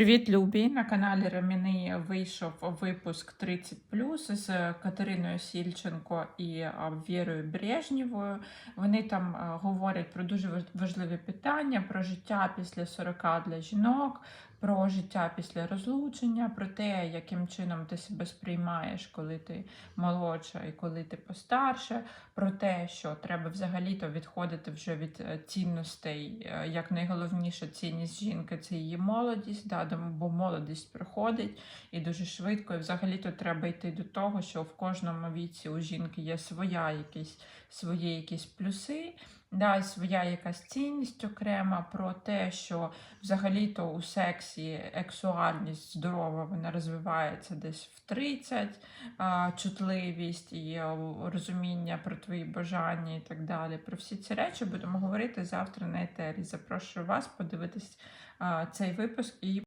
Привіт, Любі! На каналі Реміни вийшов випуск 30 з Катериною Сільченко і Вірою Брежнєвою. Вони там говорять про дуже важ- важливі питання: про життя після 40 для жінок, про життя після розлучення, про те, яким чином ти себе сприймаєш, коли ти молодша і коли ти постарше, про те, що треба взагалі-то відходити вже від е, цінностей. е, Як найголовніша цінність жінки це її молодість, да, бо молодість приходить і дуже швидко. І взагалі-то треба йти до того, що в кожному віці у жінки є своя якісь, свої якісь плюси. Да, і своя якась цінність окрема про те, що взагалі-то у сексі ексуальність здорова, вона розвивається десь в 30, а, чутливість і розуміння про твої бажання і так далі. Про всі ці речі будемо говорити завтра на етері. Запрошую вас подивитись а, цей випуск і